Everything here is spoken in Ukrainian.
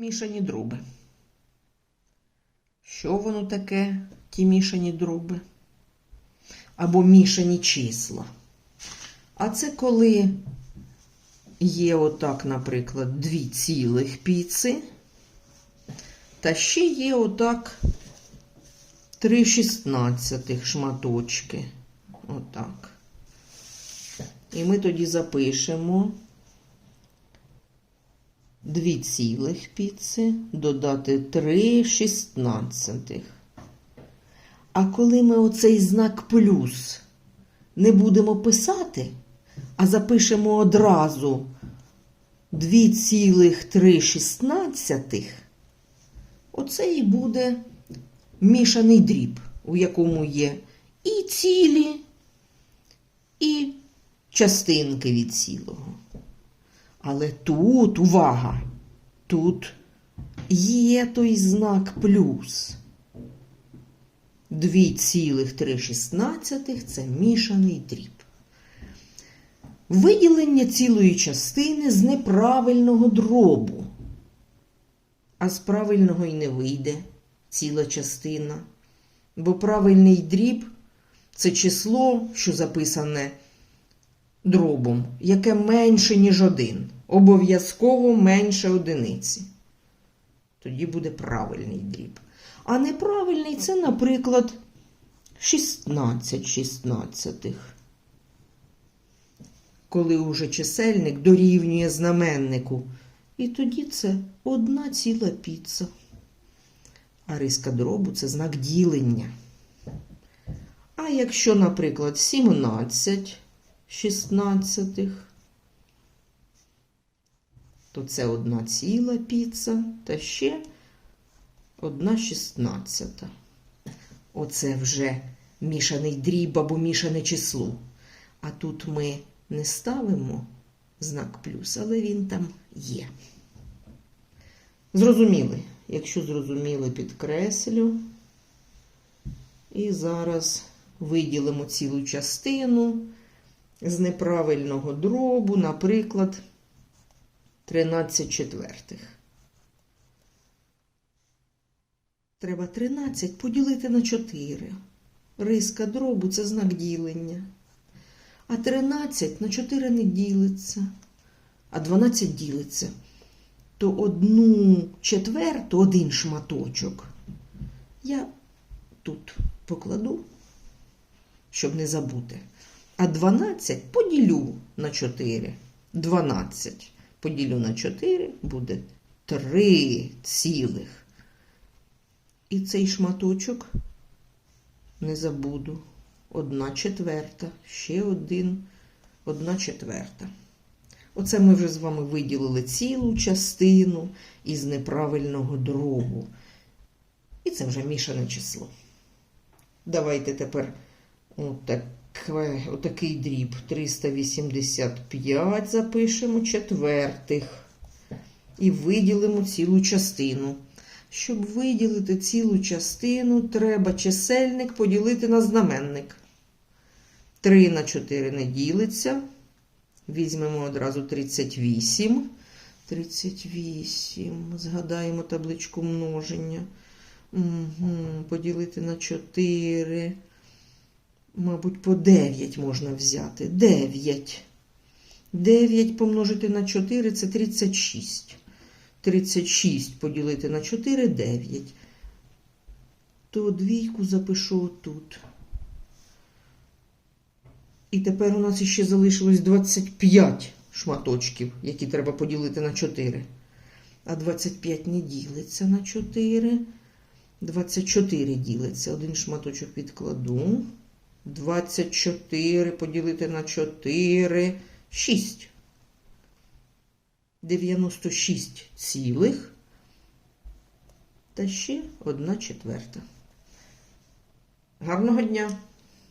Мішані дроби. Що воно таке, ті мішані дроби? Або мішані числа. А це коли є отак, наприклад, дві цілих піци, та ще є отак три шістнадцятих шматочки. Отак. І ми тоді запишемо дві цілих піци, додати три шістнадцятих. А коли ми оцей знак плюс не будемо писати, а запишемо одразу 2,3, оце і буде мішаний дріб, у якому є і цілі, і частинки від цілого. Але тут, увага, тут є той знак плюс. 2,3 це мішаний дріб. Виділення цілої частини з неправильного дробу. А з правильного й не вийде ціла частина. Бо правильний дріб це число, що записане дробом, яке менше, ніж один. Обов'язково менше одиниці. Тоді буде правильний дріб. А неправильний це, наприклад, 16 шістнадцятих. Коли уже чисельник дорівнює знаменнику. І тоді це одна ціла піца. А риска дробу це знак ділення. А якщо, наприклад, 17 шістнадцятих, то це одна ціла піца та ще одна шістнадцята. Оце вже мішаний дріб або мішане число. А тут ми не ставимо знак плюс, але він там є. Зрозуміли? Якщо зрозуміли, підкреслю. І зараз виділимо цілу частину з неправильного дробу, наприклад, 13 четвертих. Треба 13 поділити на 4. Риска дробу це знак ділення. А 13 на 4 не ділиться, а 12 ділиться. То одну четверту, один шматочок я тут покладу, щоб не забути. А 12 поділю на 4. 12 поділю на 4 буде 3 цілих. І цей шматочок не забуду. Одна четверта, ще один, одна четверта. Оце ми вже з вами виділили цілу частину із неправильного дробу. І це вже мішане число. Давайте тепер отак, отакий дріб 385 запишемо четвертих. І виділимо цілу частину. Щоб виділити цілу частину, треба чисельник поділити на знаменник. 3 на 4 не ділиться. Візьмемо одразу 38. 38. Згадаємо табличку множення. Угу. Поділити на 4. Мабуть, по 9 можна взяти. 9. 9 помножити на 4 це 36. 36 поділити на 4 9. То двійку запишу тут. І тепер у нас ще залишилось 25 шматочків, які треба поділити на 4. А 25 не ділиться на 4. 24 ділиться. Один шматочок відкладу. 24 поділити на 4. 6. 96 цілих та ще одна четверта. Гарного дня!